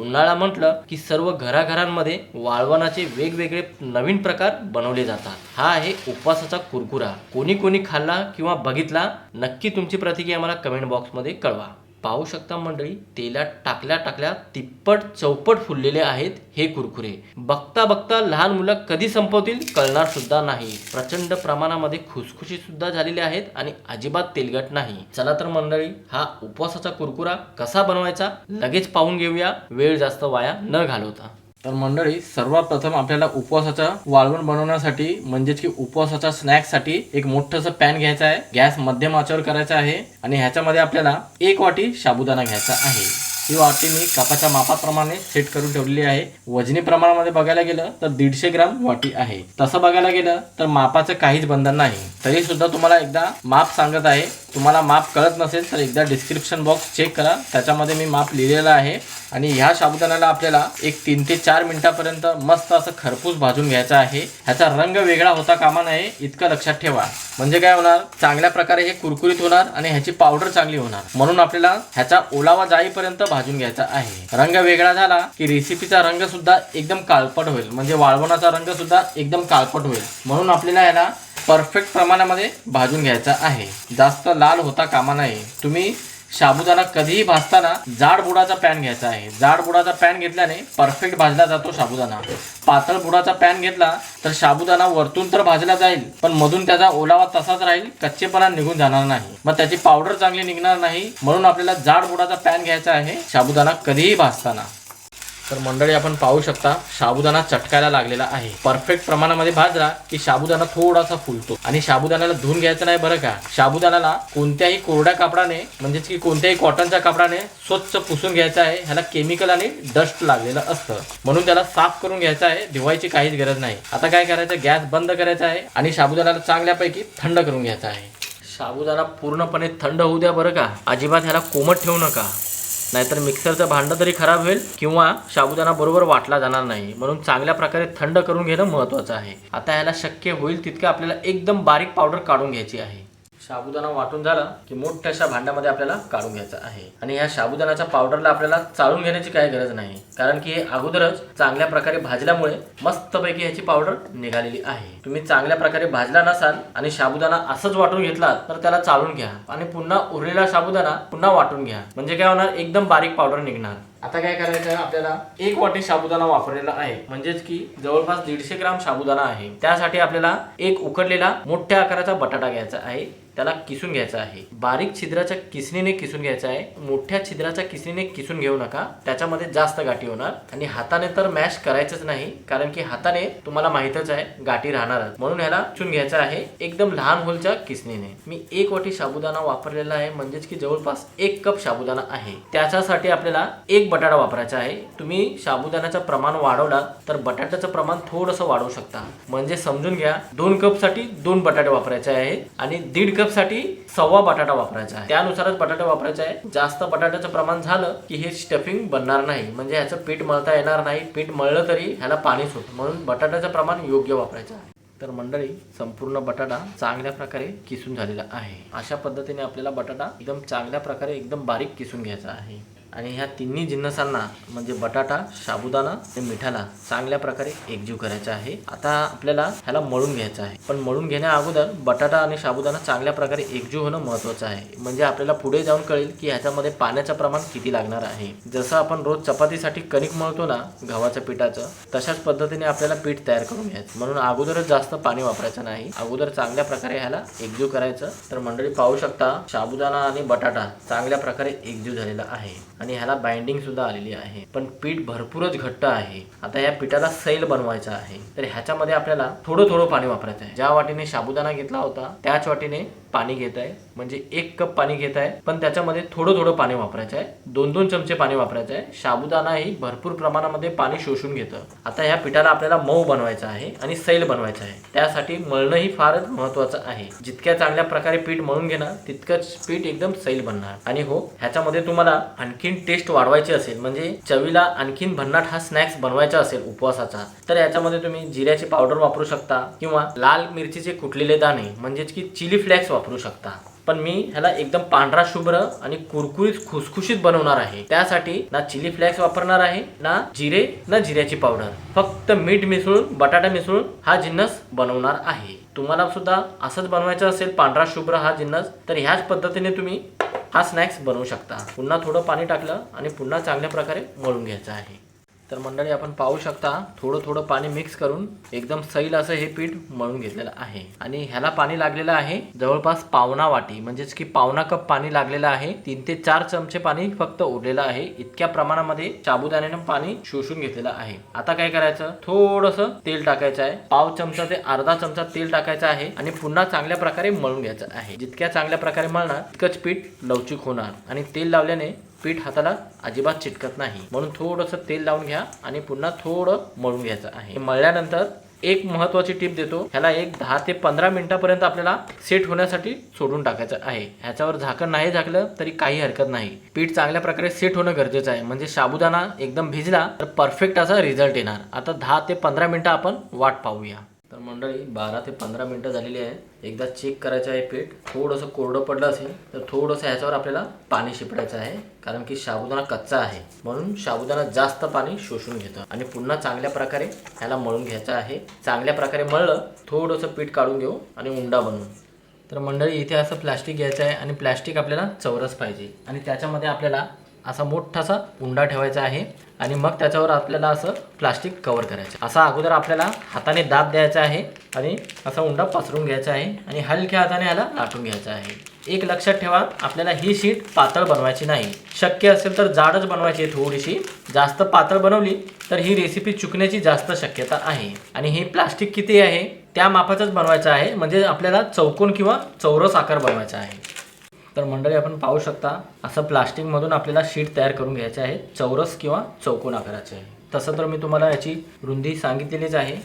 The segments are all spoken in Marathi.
उन्हाळा म्हटलं की सर्व घराघरांमध्ये वाळवणाचे वेगवेगळे नवीन प्रकार बनवले जातात. हा आहे उपवासाचा कुरकुरा. कोणी कोणी खाल्ला किंवा बघितला नक्की तुमची प्रतिक्रिया मला कमेंट बॉक्समध्ये कळवा. पाहू शकता मंडळी तेलात टाकल्या टाकल्या तिप्पट चौपट फुललेले आहेत हे कुरकुरे. बघता बघता लहान मुलं कधी संपवतील कळणार सुद्धा नाही. प्रचंड प्रमाणामध्ये खुसखुशी सुद्धा झालेले आहेत आणि अजिबात तेलगट नाही. चला तर मंडळी हा उपवासाचा कुरकुरा कसा बनवायचा लगेच पाहून घेऊया. वेळ जास्त वाया न घालवता. तर मंडळी सर्वात प्रथम आपल्याला उपवासाचा वाळवण बनवण्यासाठी म्हणजेच की उपवासाच्या स्नॅक्ससाठी एक मोठंसं पॅन घ्यायचं आहे. गॅस मध्यम आचेवर करायचा आहे आणि ह्याच्यामध्ये आपल्याला एक वाटी साबुदाणा घ्यायचा आहे. ही वाटी मी कपाच्या मापाप्रमाणे सेट करून ठेवलेली आहे. वजनी प्रमाणामध्ये बघायला गेलं तर दीडशे ग्राम वाटी आहे. तसं बघायला गेलं तर मापाचं काहीच बंधन नाही. तरी सुद्धा तुम्हाला एकदा माप सांगत आहे. तुम्हाला माप कळत नसेल तर एकदा डिस्क्रिप्शन बॉक्स चेक करा. त्याच्यामध्ये मी माप लिहिलेलं आहे. आणि ह्या साबुदाण्याला आपल्याला एक तीन ते चार मिनिटापर्यंत मस्त असं खरपूस भाजून घ्यायचा आहे. ह्याचा रंग वेगळा होता कामा नये इतकं लक्षात ठेवा. म्हणजे काय होणार? चांगल्या प्रकारे हे कुरकुरीत होणार आणि ह्याची पावडर चांगली होणार. म्हणून आपल्याला ह्याचा ओलावा जाईपर्यंत भाजून घ्यायचा आहे. रंग वेगळा झाला की रेसिपीचा रंग सुद्धा एकदम काळपट होईल. म्हणजे वाळवणाचा रंग सुद्धा एकदम काळपट होईल. म्हणून आपल्याला याला परफेक्ट प्रमाणामध्ये भाजून घ्यायचा आहे. जास्त लाल होता कामा नये. तुम्ही साबुदाणा कधीही भाजताना जाड बुडाचा पॅन घ्यायचा आहे. जाड बुडाचा पॅन घेतल्याने परफेक्ट भाजला जातो साबुदाणा पातळ बुडाचा पॅन घेतला तर साबुदाणा वरतून तर भाजला जाईल पण मधून त्याचा ओलावा तसाच राहील कच्चेपणा निघून जाणार नाही. मग त्याची पावडर चांगली निघणार नाही म्हणून आपल्याला जाड बुडाचा पॅन घ्यायचा आहे साबुदाणा कधीही भाजताना. तर मंडळी आपण पाहू शकता साबुदाणा चटकायला लागलेला आहे. परफेक्ट प्रमाणामध्ये भाजला की साबुदाणा थोडासा फुलतो. आणि साबुदाण्याला धुवून घ्यायचं नाही बरं का? साबुदाण्याला कोणत्याही कोरड्या कापडाने म्हणजेच की कोणत्याही कॉटनच्या कापडाने स्वच्छ पुसून घ्यायचं आहे. ह्याला केमिकल आणि डस्ट लागलेलं असतं. म्हणून त्याला साफ करून घ्यायचं आहे. धुवायची काहीच गरज नाही. आता काय करायचं? गॅस बंद करायचा आहे आणि साबुदाण्याला चांगल्यापैकी थंड करून घ्यायचा आहे. साबुदाणा पूर्णपणे थंड होऊ द्या बरं का? अजिबात ह्याला कोमट ठेवू नका. नाहीतर मिक्सरचं भांडं तरी खराब होईल किंवा साबुदाणा बरोबर वाटला जाणार नाही. म्हणून चांगल्या प्रकारे थंड करून घेणं महत्त्वाचं आहे. आता ह्याला शक्य होईल तितकं आपल्याला एकदम बारीक पावडर काढून घ्यायची आहे. साबुदाणा वाटून झाला की मोठ्याशा भांड्यामध्ये आपल्याला काढून घ्यायचा आहे. आणि ह्या साबुदाण्याच्या पावडरला आपल्याला चाळून घेण्याची काही गरज नाही. कारण की हे अगोदरच चांगल्या प्रकारे भाजल्यामुळे मस्तपैकी ह्याची पावडर निघालेली आहे. तुम्ही चांगल्या प्रकारे भाजला नसाल आणि साबुदाणा असंच वाटून घेतला तर त्याला चाळून घ्या. आणि पुन्हा उरलेला साबुदाणा पुन्हा वाटून घ्या. म्हणजे काय होणार? एकदम बारीक पावडर निघणार. आता काय करायचं? आपल्याला एक वाटी साबुदाणा वापरलेला आहे. म्हणजेच की जवळपास दीडशे ग्राम साबुदाणा आहे. त्यासाठी आपल्याला एक उकडलेला मोठ्या आकाराचा बटाटा घ्यायचा आहे. त्याला किसून घ्यायचा आहे. बारीक छिद्राच्या किसणीने किसून घ्यायचा आहे. मोठ्या छिद्राच्या किसणीने किसून घेऊ नका. त्याच्यामध्ये जास्त गाठी होणार. आणि हाताने तर मॅश करायचंच नाही कारण की हाताने तुम्हाला माहितच आहे गाठी राहणारच. म्हणून ह्याला किसून घ्यायचा आहे एकदम लहान होलच्या किसणीने. मी एक वाटी साबुदाणा वापरलेला आहे. म्हणजेच की जवळपास एक कप साबुदाणा आहे. त्याच्यासाठी आपल्याला एक बटाटा वापरायचा आहे. तुम्ही साबुदाण्याचं प्रमाण वाढवलात तर बटाट्याचं प्रमाण थोडंसं वाढवू शकता. म्हणजे समजून घ्या दोन कपसाठी दोन बटाटे वापरायचे आहेत आणि दीड कपसाठी सव्वा बटाटा वापरायचा आहे. त्यानुसारच बटाटा वापरायचा आहे. जास्त बटाट्याचं प्रमाण झालं की हे स्टफिंग बनणार नाही. म्हणजे ह्याचं पीठ मळता येणार नाही. पीठ मळलं तरी ह्याला पाणीच होतं. म्हणून बटाट्याचं प्रमाण योग्य वापरायचं आहे. तर मंडळी संपूर्ण बटाटा चांगल्या प्रकारे किसून झालेला आहे. अशा पद्धतीने आपल्याला बटाटा एकदम चांगल्या प्रकारे एकदम बारीक किसून घ्यायचा आहे. आणि ह्या तिन्ही जिन्नसांना म्हणजे बटाटा साबुदाणा आणि मिठाला चांगल्या प्रकारे एकजीव करायचा आहे. आता आपल्याला ह्याला मळून घ्यायचं आहे. पण मळून घेण्या अगोदर बटाटा आणि साबुदाणा चांगल्या प्रकारे एकजीव होणं महत्त्वाचं आहे. म्हणजे आपल्याला पुढे जाऊन कळेल की ह्याच्यामध्ये पाण्याचं प्रमाण किती लागणार आहे. जसं आपण रोज चपातीसाठी कणिक मळतो ना गव्हाच्या पिठाचं तशाच पद्धतीने आपल्याला पीठ तयार करून घ्यायचं. म्हणून अगोदरच जास्त पाणी वापरायचं नाही. अगोदर चांगल्या प्रकारे ह्याला एकजीव करायचं. तर मंडळी पाहू शकता साबुदाणा आणि बटाटा चांगल्या प्रकारे एकजीव झालेला आहे. आणि ह्याला बाइंडिंग सुद्धा आलेली आहे. पण पीठ भरपूरच घट्ट आहे. आता या पिठाला सैल बनवायचा आहे. तर ह्याच्यामध्ये आपल्याला थोडं थोडं पाणी वापरायचं आहे. ज्या वाटीने साबुदाणा घेतला होता त्याच वाटीने पाणी घेत आहे. म्हणजे एक कप पाणी घेत आहे. पण त्याच्यामध्ये थोडं थोडं पाणी वापरायचं आहे. दोन दोन चमचे पाणी वापरायचं आहे. साबुदाणा ही भरपूर प्रमाणामध्ये पाणी शोषून घेतं. आता ह्या पिठाला आपल्याला मऊ बनवायचं आहे आणि सैल बनवायचं आहे. त्यासाठी मळणं ही फारच महत्वाचं आहे. जितक्या चांगल्या प्रकारे पीठ मळून घेणार तितकंच पीठ एकदम सैल बनणार. आणि हो ह्याच्यामध्ये तुम्हाला आणखी आणखीन टेस्ट वाढवायची असेल म्हणजे चवीला आणखीन भन्नाट हा स्नॅक्स बनवायचा असेल उपवासाचा तर याच्यामध्ये तुम्ही जिऱ्याची पावडर वापरू शकता किंवा लाल मिरचीचे कुटलेले दाणे म्हणजेच की चिली फ्लेक्स वापरू शकता. पण मी ह्याला एकदम पांढरा शुभ्र आणि कुरकुरीत खुसखुशीत बनवणार आहे. त्यासाठी ना चिली फ्लेक्स वापरणार आहे ना जिरे ना जिऱ्याची पावडर फक्त मीठ मिसळून बटाटा मिसळून हा जिन्नस बनवणार आहे. तुम्हाला सुद्धा असंच बनवायचं असेल पांढरा शुभ्र हा जिन्नस तर ह्याच पद्धतीने तुम्ही हा स्नॅक्स बनवू शकता. पुन्हा थोडं पाणी टाकलं आणि पुन्हा चांगल्या प्रकारे मळून घ्यायचं आहे. तर मंडळी आपण पाहू शकता थोडं थोडं पाणी मिक्स करून एकदम सैल असं हे पीठ मळून घेतलेलं आहे. आणि ह्याला पाणी लागलेलं आहे जवळपास पावना वाटी. म्हणजेच की पावणा कप पाणी लागलेलं आहे. तीन ते चार चमचे पाणी फक्त उरलेलं आहे. इतक्या प्रमाणामध्ये साबुदाण्यानं पाणी शोषून घेतलेलं आहे. आता काय करायचं? थोडंसं तेल टाकायचं आहे. पाव चमचा ते अर्धा चमचा तेल टाकायचं आहे. आणि पुन्हा चांगल्या प्रकारे मळून घ्यायचं आहे. जितक्या चांगल्या प्रकारे मळणार तितकंच पीठ लवचिक होणार. आणि तेल लावल्याने पीठ हाताला अजिबात चिटकत नाही. म्हणून थोडंसं तेल लावून घ्या आणि पुन्हा थोडं मळून घ्यायचं आहे. मळल्यानंतर एक महत्वाची टीप देतो. ह्याला एक दहा ते पंधरा मिनिटापर्यंत आपल्याला सेट होण्यासाठी सोडून टाकायचं आहे. ह्याच्यावर झाकण नाही झाकलं तरी काही हरकत नाही. पीठ चांगल्या प्रकारे सेट होणं गरजेचं आहे. म्हणजे साबुदाणा एकदम भिजला तर परफेक्ट असा रिझल्ट येणार. आता दहा ते पंधरा मिनिटं आपण वाट पाहूया. तर मंडळी बारा ते पंधरा मिनटं झालेली आहे. एकदा चेक करायचं आहे पीठ. थोडंसं कोरडं पडलं असेल तर थोडंसं ह्याच्यावर आपल्याला पाणी शिपडायचं आहे. कारण की साबुदाणा कच्चा आहे. म्हणून साबुदाणा जास्त पाणी शोषून घेतं. आणि पुन्हा चांगल्या प्रकारे ह्याला मळून घ्यायचं आहे. चांगल्या प्रकारे मळलं थोडंसं पीठ काढून घेऊ आणि उंडा बनवू. तर मंडळी इथे असं प्लास्टिक घ्यायचं आहे आणि प्लास्टिक आपल्याला चौरस पाहिजे. आणि त्याच्यामध्ये आपल्याला असा मोठासा उंडा ठेवायचा आहे आणि मग त्याच्यावर आपल्याला असं प्लास्टिक कव्हर करायचं असा अगोदर आपल्याला हाताने दाब द्यायचा आहे आणि असा उंडा पसरून घ्यायचा आहे आणि हलक्या हाताने याला लाटून घ्यायचा आहे. एक लक्षात ठेवा आपल्याला ही शीट पातळ बनवायची नाही. शक्य असेल तर जाडच बनवायची आहे थोडीशी. जास्त पातळ बनवली तर ही रेसिपी चुकण्याची जास्त शक्यता आहे. आणि हे प्लास्टिक किती आहे? त्या मापाचंच बनवायचं आहे. म्हणजे आपल्याला चौकोन किंवा चौरस आकार बनवायचा आहे. तर मंडळी आपण पाहू शकता असं प्लास्टिकमधून आपल्याला शीट तयार करून घ्यायचे आहे चौरस किंवा चौकोन आकाराचे. आहे तसं तर मी तुम्हाला याची रुंदी सांगितलेलीच आहे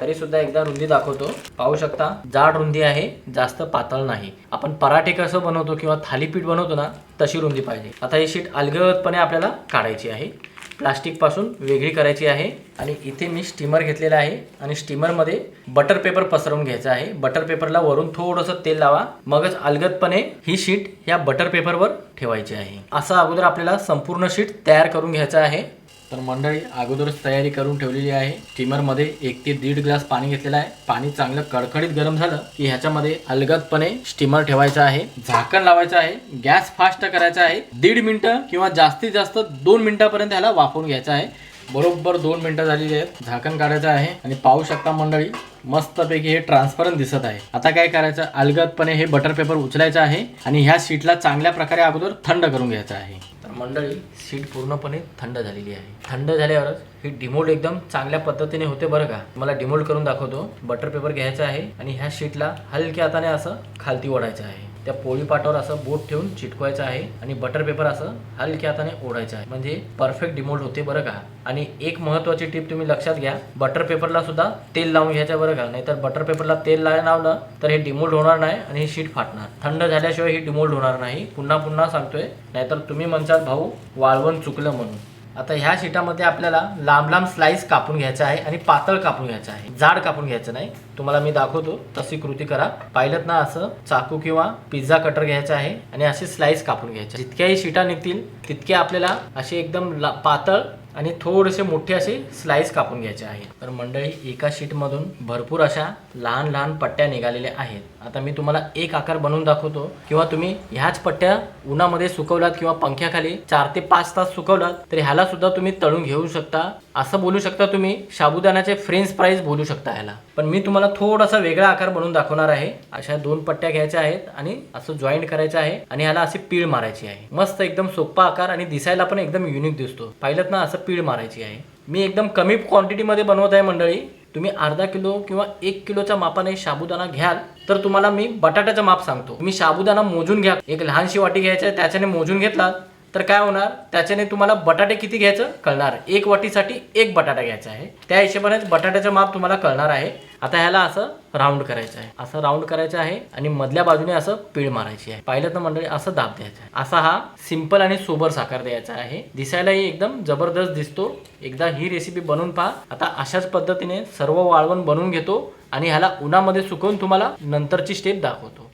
तरी सुद्धा एकदा रुंदी दाखवतो. पाहू शकता जाड रुंदी आहे जास्त पातळ नाही. आपण पराठे कसं बनवतो किंवा थालीपीठ बनवतो ना तशी रुंदी पाहिजे. आता ही शीट अलगदपणे आपल्याला काढायची आहे. प्लास्टिकपासून वेगळी करायची आहे. आणि इथे मी स्टीमर घेतलेला आहे. आणि स्टीमरमध्ये बटर पेपर पसरवून घ्यायचा आहे. बटर पेपरला वरून थोडंसं तेल लावा. मगच अलगदपणे ही शीट या बटर पेपरवर ठेवायची आहे. असं अगोदर आपल्याला संपूर्ण शीट तयार करून घ्यायचं आहे. तर मंडळी अगोदरच तयारी करून ठेवलेली आहे. स्टीमरमध्ये एक ते दीड ग्लास पाणी घेतलेलं आहे. पाणी चांगलं कडकडीत गरम झालं की ह्याच्यामध्ये अलगदपणे स्टीमर ठेवायचं आहे. झाकण लावायचं आहे. गॅस फास्ट करायचा आहे. दीड मिनटं किंवा जास्तीत जास्त दोन मिनिटापर्यंत ह्याला वाफवून घ्यायचं आहे. बरोबर दोन मिनटं झालेली आहेत. झाकण काढायचं आहे. आणि पाहू शकता मंडळी मस्तपैकी हे ट्रान्सपरंट दिसत आहे. आता काय करायचं? अलगदपणे हे बटर पेपर उचलायचं आहे. आणि ह्या शीटला चांगल्या प्रकारे अगोदर थंड करून घ्यायचं आहे. मंडळी सीट पूर्णपणे थंड झालेली आहे. थंड झाल्यावरच ही डिमोल्ड एकदम चांगल्या पद्धतीने होते बरं का? मला डिमोल्ड करून दाखवतो. बटर पेपर घ्यायचा आहे आणि ह्या शीटला हलक्या हाताने असं खालती ओढायचं आहे. त्या पोळीपाटावर असं बोट ठेवून चिटकवायचं आहे आणि बटर पेपर असं हलक्या हाताने ओढायचं आहे. म्हणजे परफेक्ट डिमोल्ड होते बरं का. आणि एक महत्वाची टीप तुम्ही लक्षात घ्या बटर पेपरला सुद्धा तेल लावून घ्यायचं बरं का. नाहीतर बटर पेपरला तेल लावलं तर हे डिमोल्ड होणार नाही आणि ही शीट फाटणार. थंड झाल्याशिवाय ही डिमोल्ड होणार नाही. पुन्हा पुन्हा सांगतोय नाहीतर तुम्ही म्हणतात भाऊ वाळवण चुकलं म्हणून. आता ह्या शीटामध्ये आपल्याला लांब लांब स्लाइस कापून घ्यायचा आहे आणि पातळ कापून घ्यायचं आहे. जाड कापून घ्यायचं नाही. तुम्हाला मी दाखवतो. तशी कृती करा. पाहिलं ना असं? चाकू किंवा पिझ्झा कटर घ्यायचा आहे आणि असे स्लाइस कापून घ्यायचे जितक्याही शीटा निघतील तितक्या आपल्याला असे एकदम ला- पातळ आणि थोडेसे मोठे असे स्लाइस कापून घ्यायचे आहे तर मंडळी एका शीटमधून भरपूर अशा लहान लहान पट्ट्या निघालेल्या आहेत. आता मी तुम्हाला एक आकार बनवून दाखवतो. किंवा तुम्ही ह्याच पट्ट्या उन्हामध्ये सुकवलात किंवा पंख्याखाली चार ते पाच तास सुकवलात तर ह्याला सुद्धा तुम्ही तळून घेऊ शकता. असं बोलू शकता तुम्ही साबुदाण्याचे फ्रेंच फ्राईज बोलू शकता ह्याला. पण मी तुम्हाला थोडासा वेगळा आकार बनवून दाखवणार आहे. अशा दोन पट्ट्या घ्यायच्या आहेत आणि असं जॉईंट करायचं आहे आणि ह्याला अशी पीळ मारायची आहे. मस्त एकदम सोपा आकार आणि दिसायला पण एकदम युनिक दिसतो. पाहिलं ना असं पीळ मारायची आहे. मी एकदम कमी क्वांटिटीमध्ये बनवत आहे मंडळी. तुम्ही अर्धा किलो किंवा एक किलोच्या मापाने साबुदाणा घ्याल तर तुम्हाला मी बटाट्याचं माप सांगतो. तुम्ही साबुदाणा मोजून घ्या. एक लहानशी वाटी घ्यायची आहे त्याच्याने मोजून घेतला तर काय होणार? त्याच्याने तुम्हाला बटाटे किती घ्यायचं? कळणार. एक वाटीसाठी एक बटाटा घ्यायचा आहे. त्या हिशोबानेच बटाट्याचं माप तुम्हाला कळणार आहे. आता ह्याला असं राऊंड करायचं आहे. असं राऊंड करायचं आहे आणि मधल्या बाजूने असं पीळ मारायची आहे. पाहिलं तर मंडळी असं दाब द्यायचं आहे. असा हा सिंपल आणि सोबर साखर द्यायचा आहे. दिसायलाही एकदम जबरदस्त दिसतो. एकदा ही रेसिपी बनवून पहा. आता अशाच पद्धतीने सर्व वाळवण बनवून घेतो आणि ह्याला उन्हामध्ये सुकवून तुम्हाला नंतरची स्टेप दाखवतो.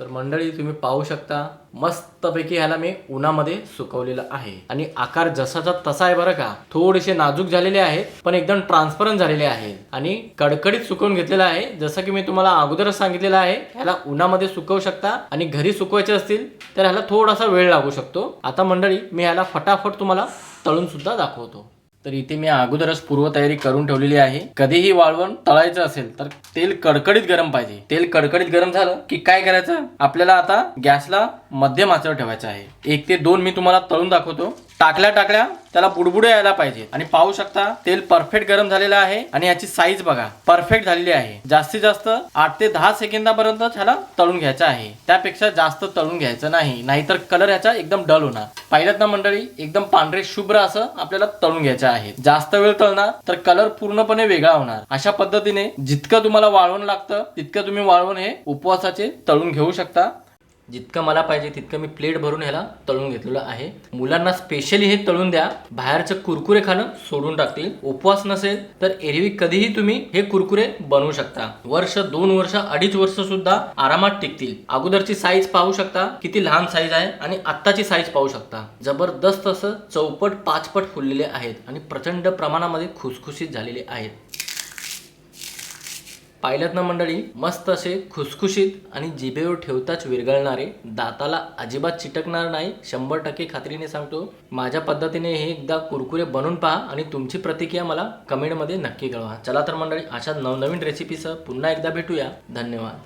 तर मंडळी तुम्ही पाहू शकता मस्तपैकी ह्याला मी उन्हामध्ये सुकवलेलं आहे. आणि आकार जसाचा तसा आहे बरं का. थोडेसे नाजूक झालेले आहेत पण एकदम ट्रान्सपरंट झालेले आहेत. आणि कडकडीत सुकवून घेतलेलं आहे. जसं की मी तुम्हाला अगोदरच सांगितलेलं आहे ह्याला उन्हामध्ये सुकवू शकता. आणि घरी सुकवायचे असतील तर ह्याला थोडासा वेळ लागू शकतो. आता मंडळी मी ह्याला फटाफट तुम्हाला तळून सुद्धा दाखवतो. तर इथे मी अगोदरच पूर्वतयारी करून ठेवलेली आहे. कधीही वाळवण तळायचं असेल तर तेल कडकडीत गरम पाहिजे. तेल कडकडीत गरम झालं की काय करायचं? आपल्याला आता गॅसला मध्यम आचर ठेवायचं आहे. एक ते दोन मी तुम्हाला तळून दाखवतो. टाकल्या टाकल्या त्याला बुडबुडे यायला पाहिजे. आणि पाहू शकता तेल परफेक्ट गरम झालेलं आहे आणि याची साईज बघा परफेक्ट झालेली आहे. जास्तीत जास्त आठ ते दहा सेकंदापर्यंत ह्याला तळून घ्यायचं आहे. त्यापेक्षा जास्त तळून घ्यायचं नाही नाहीतर कलर याचा एकदम डल होणार. पाहिलं ना मंडळी एकदम पांढरे शुभ्र असं आपल्याला तळून घ्यायचं आहे. जास्त वेळ तळणार तर कलर पूर्णपणे वेगळा होणार. अशा पद्धतीने जितकं तुम्हाला वाळवण लागतं तितकं तुम्ही वाळवण हे उपवासाचे तळून घेऊ शकता. जितकं मला पाहिजे तितकं मी प्लेट भरून ह्याला तळून घेतलेलं आहे. मुलांना स्पेशली हे तळून द्या. बाहेरचं कुरकुरे खाणं सोडून टाकतील. उपवास नसेल तर एरवी कधीही तुम्ही हे कुरकुरे बनवू शकता. वर्ष दोन वर्ष अडीच वर्ष सुद्धा आरामात टिकतील. अगोदरची साईज पाहू शकता. किती लहान साईज आहे आणि आत्ताची साईज पाहू शकता. जबरदस्त असं चौपट पाचपट फुललेले आहेत आणि प्रचंड प्रमाणामध्ये खुसखुशीत झालेले आहेत. पाहिल्यात ना मंडळी मस्त असे खुसखुशीत आणि जिभेवर ठेवताच विरघळणारे दाताला अजिबात चिटकणार नाही शंभर टक्के खात्रीने सांगतो. माझ्या पद्धतीने हे एकदा कुरकुरे बनवून पहा आणि तुमची प्रतिक्रिया मला कमेंटमध्ये नक्की कळवा. चला तर मंडळी अशा नवनवीन रेसिपीसह पुन्हा एकदा भेटूया. धन्यवाद.